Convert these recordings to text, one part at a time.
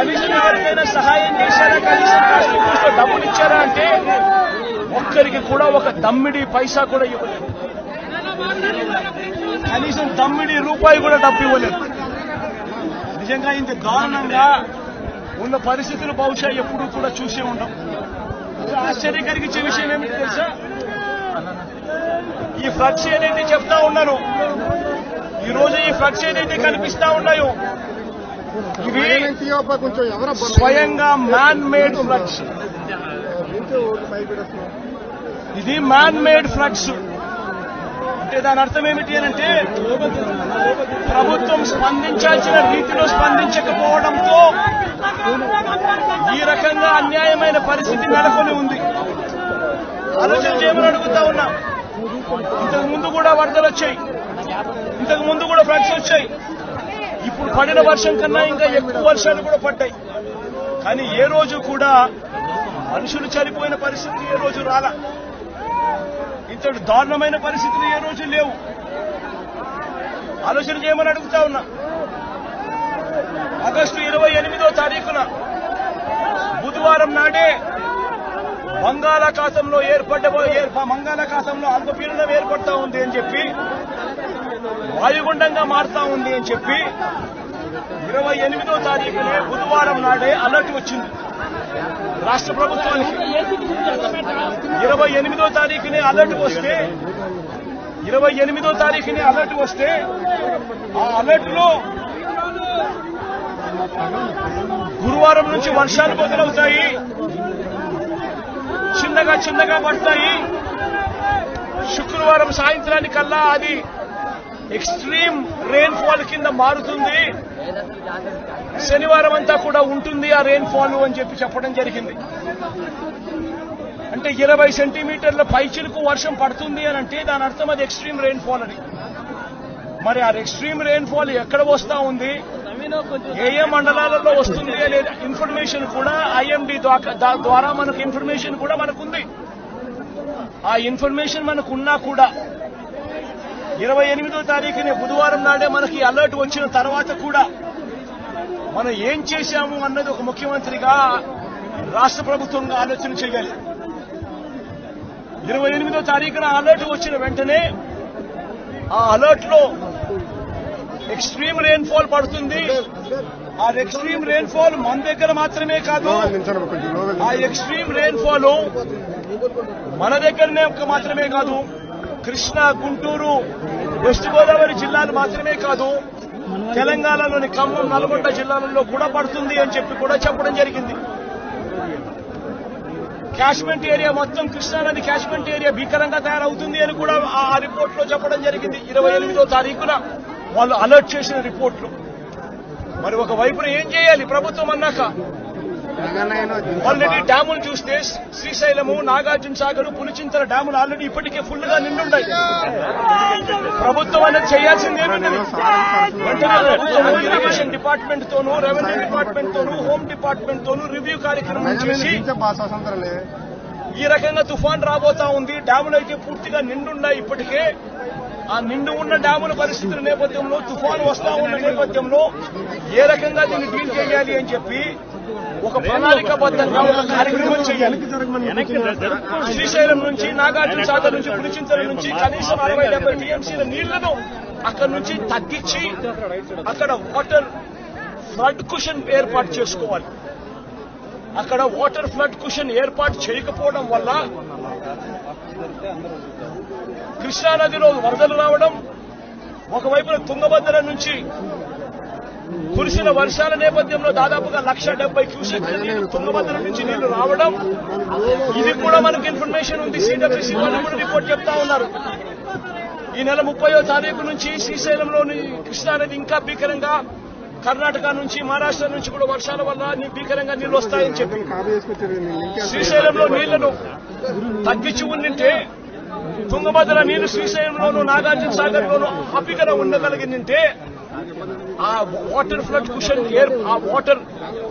కనీసం ఎవరికైనా సహాయం చేశారా? కనీసం కాస్త డబ్బులు ఇచ్చారా అంటే ఒక్కరికి కూడా ఒక దమ్మిడి పైసా కూడా ఇవ్వలేదు. కనీసం దమ్మిడి రూపాయి కూడా డబ్బు ఇవ్వలేదు. నిజంగా ఇంత దారుణంగా ఉన్న పరిస్థితులు బహుశా ఎప్పుడూ కూడా చూసే ఉండం. ఆశ్చర్యం కలిగించే విషయం ఏమిటి తెలుసా? ఈ ఫ్లక్స్ ఏదైతే చెప్తా ఉన్నాను ఈ రోజు ఈ ఫ్లక్స్ ఏదైతే కనిపిస్తా ఉన్నాయో ఇవి స్వయంగా మ్యాన్ మేడ్ ఫ్లక్స్ ఇది మ్యాన్ మేడ్ ఫ్లక్స్ అంటే దాని అర్థం ఏమిటి అంటే ప్రభుత్వం స్పందించాల్సిన రీతిలో స్పందించకపోవడంతో ఈ రకంగా అన్యాయమైన పరిస్థితి నెలకొని ఉంది. ఆలోచన చేయమని అడుగుతా ఉన్నా. ఇంతకు ముందు కూడా వరదలు వచ్చాయి. ఇంతకు ముందు కూడా ఫ్లడ్స్ వచ్చాయి. ఇప్పుడు పడిన వర్షం కన్నా ఇంకా ఎక్కువ వర్షాలు కూడా పడ్డాయి. కానీ ఏ రోజు కూడా మనుషులు చనిపోయిన పరిస్థితి ఏ రోజు రాలా. ఇంతటి దారుణమైన పరిస్థితులు ఏ రోజు లేవు. ఆలోచన చేయమని అడుగుతా ఉన్నా. ఆగస్టు ఇరవై ఎనిమిదో తారీఖున బుధవారం నాడే బంగాళాఖాతంలో ఏర్పడ్డ బంగాళాఖాతంలో అల్పపీడనం ఏర్పడతా ఉంది అని చెప్పి వాయుగుండంగా మారుతా ఉంది అని చెప్పి ఇరవై ఎనిమిదో తారీఖునే బుధవారం నాడే అలర్ట్ వచ్చింది. రాష్ట్ర ప్రభుత్వానికి ఇరవై ఎనిమిదో తారీఖునే అలర్ట్ వస్తే ఇరవై ఎనిమిదో తారీఖునే అలర్ట్ వస్తే ఆ అలర్ట్లో గురువారం నుంచి వర్షాలు మొదలవుతాయి చిన్నగా చిన్నగా పడతాయి. శుక్రవారం సాయంత్రానికల్లా అది ఎక్స్ట్రీమ్ రెయిన్ ఫాల్ కింద మారుతుంది. శనివారం అంతా కూడా ఉంటుంది ఆ రెయిన్ ఫాల్ అని చెప్పి చెప్పడం జరిగింది. అంటే ఇరవై సెంటీమీటర్ల పైచిలకు వర్షం పడుతుంది అని అంటే దాని అర్థం అది ఎక్స్ట్రీమ్ రెయిన్ ఫాల్ అని. మరి ఆ ఎక్స్ట్రీమ్ రెయిన్ ఫాల్ ఎక్కడ వస్తా ఉంది? ఏ ఏ మండలాలలో వస్తుంది అనే ఇన్ఫర్మేషన్ కూడా ఐఎండి ద్వారా మనకు ఇన్ఫర్మేషన్ కూడా మనకుంది. ఆ ఇన్ఫర్మేషన్ మనకున్నా కూడా ఇరవై ఎనిమిదో తారీఖున బుధవారం నాడే మనకి అలర్ట్ వచ్చిన తర్వాత కూడా మనం ఏం చేశాము అన్నది ఒక ముఖ్యమంత్రిగా రాష్ట్ర ప్రభుత్వంగా ఆలోచన చేయాలి. ఇరవై ఎనిమిదో తారీఖున అలర్ట్ వచ్చిన వెంటనే ఆ అలర్ట్లో ఎక్స్ట్రీమ్ రెయిన్ఫాల్ పడుతుంది. ఆ ఎక్స్ట్రీమ్ రెయిన్ఫాల్ మన దగ్గర మాత్రమే కాదు ఆ ఎక్స్ట్రీమ్ రెయిన్ఫాల్ మన దగ్గరనే ఒక్క మాత్రమే కాదు. కృష్ణా గుంటూరు వెస్ట్ గోదావరి జిల్లాలు మాత్రమే కాదు తెలంగాణలోని ఖమ్మం నల్గొండ జిల్లాలలో కూడా పడుతుంది అని చెప్పి కూడా చెప్పడం జరిగింది. క్యాష్మెంట్ ఏరియా మొత్తం కృష్ణానది క్యాష్మెంట్ ఏరియా భీకరంగా తయారవుతుంది అని కూడా ఆ రిపోర్ట్లో చెప్పడం జరిగింది. ఇరవై ఎనిమిదో తారీఖున వాళ్ళు అలర్ట్ చేసిన రిపోర్ట్లు. మరి ఒక వైపున ఏం చేయాలి? ప్రభుత్వం అన్నాక ఆల్రెడీ డ్యాములు చూస్తే శ్రీశైలము నాగార్జున సాగర్ పులిచింతల డ్యాములు ఆల్రెడీ ఇప్పటికే ఫుల్గా నిండున్నాయి. ప్రభుత్వం అనేది చేయాల్సింది ఇరిగేషన్ డిపార్ట్మెంట్ తోనూ రెవెన్యూ డిపార్ట్మెంట్ తోనూ హోమ్ డిపార్ట్మెంట్ తోనూ రివ్యూ కార్యక్రమం చేసి ఈ రకంగా తుఫాన్ రాబోతా ఉంది. డ్యాములు అయితే పూర్తిగా నిండున్నాయి ఇప్పటికే. ఆ నిండు ఉన్న డ్యాముల పరిస్థితుల నేపథ్యంలో తుఫాను వస్తా ఉన్న నేపథ్యంలో ఏ రకంగా దీన్ని డీల్ చేయాలి అని చెప్పి ఒక ప్రణాళికాబద్ధంగా ఒక కార్యక్రమం చేయాలి. శ్రీశైలం నుంచి నాగార్జున సాగర్ నుంచి పులిచింతల నుంచి కనీసం అరవై డెబ్బై టీఎంసీల నీళ్ళను అక్కడ నుంచి తగ్గించి అక్కడ వాటర్ ఫ్లడ్ కుషన్ ఏర్పాటు చేసుకోవాలి. అక్కడ వాటర్ ఫ్లడ్ కుషన్ ఏర్పాటు చేయకపోవడం వల్ల కృష్ణానదిలో వరదలు రావడం ఒకవైపున తుంగభద్ర నుంచి కురిసిన వర్షాల నేపథ్యంలో దాదాపుగా లక్ష డెబ్బై క్యూసెక్ల నీళ్ళు తుంగభద్ర నుంచి నీళ్ళు రావడం. ఇది కూడా మనకు ఇన్ఫర్మేషన్ ఉంది. సిడబ్ల్యూసీ వాళ్ళు కూడా రిపోర్ట్ చెప్తా ఉన్నారు. ఈ నెల ముప్పయో తారీఖు నుంచి శ్రీశైలంలోని కృష్ణానది ఇంకా భీకరంగా కర్ణాటక నుంచి మహారాష్ట్ర నుంచి కూడా వర్షాల వల్ల భీకరంగా నీళ్ళు వస్తాయని చెప్పి. శ్రీశైలంలో నీళ్ళను తగ్గించి ఉండింటే తుంగభద్ర నీళ్ళు శ్రీశైలంలోను నాగార్జున సాగర్ లోను హ్యాపీగా ఉండగలిగిందంటే ఆ వాటర్ ఫ్లడ్ కుషన్ ఆ వాటర్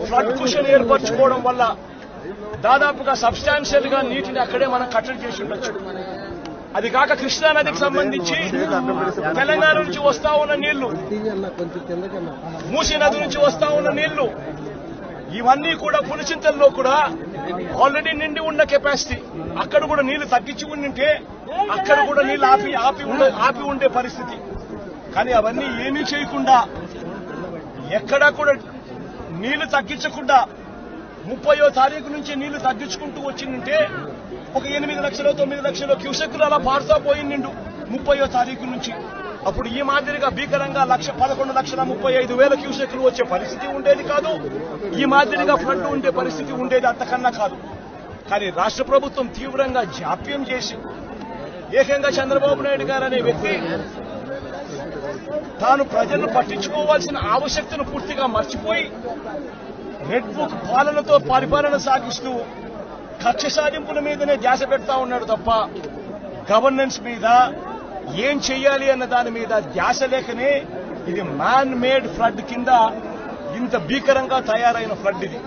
ఫ్లడ్ కుషన్ ఏర్పరచుకోవడం వల్ల దాదాపుగా సబ్స్టాన్షియల్గా నీటిని అక్కడే మనం కట్టడి చేసి ఉండొచ్చు. అది కాక కృష్ణా నదికి సంబంధించి తెలంగాణ నుంచి వస్తా ఉన్న నీళ్ళు మూసీ నది నుంచి వస్తా ఉన్న నీళ్ళు ఇవన్నీ కూడా పులిచింతల్లో కూడా ఆల్రెడీ నిండి ఉన్న కెపాసిటీ. అక్కడ కూడా నీళ్ళు తగ్గించి ఉండింటే అక్కడ కూడా నీళ్ళు ఆపి ఆపి ఆపి ఉండే పరిస్థితి. కానీ అవన్నీ ఏమీ చేయకుండా ఎక్కడా కూడా నీళ్ళు తగ్గించకుండా ముప్పయో తారీఖు నుంచి నీళ్ళు తగ్గించుకుంటూ వచ్చిందంటే ఒక ఎనిమిది లక్షలు తొమ్మిది లక్షలు క్యూసెక్కులు అలా పారుతా పోయిండు ముప్పయో తారీఖు నుంచి. అప్పుడు ఈ మాదిరిగా భీకరంగా లక్ష పదకొండు లక్షల ముప్పై ఐదు వేల క్యూసెక్లు వచ్చే పరిస్థితి ఉండేది కాదు. ఈ మాదిరిగా ఫ్లడ్ ఉండే పరిస్థితి ఉండేది అంతకన్నా కాదు. కానీ రాష్ట్ర ప్రభుత్వం తీవ్రంగా జాప్యం చేసి ఏకంగా చంద్రబాబు నాయుడు గారు అనే వ్యక్తి తాను ప్రజలను పట్టించుకోవాల్సిన ఆవశ్యకతను పూర్తిగా మర్చిపోయి రెడ్ బుక్ పాలనతో పరిపాలన సాగిస్తూ కక్ష సాధింపుల మీదనే ధ్యాస పెడతా ఉన్నాడు తప్ప గవర్నెన్స్ మీద ఏం చేయాలి అన్న దాని మీద ధ్యాస లేకనే ఇది మ్యాన్ మేడ్ ఫ్లడ్ కింద ఇంత భీకరంగా తయారైన ఫ్లడ్ ఇది.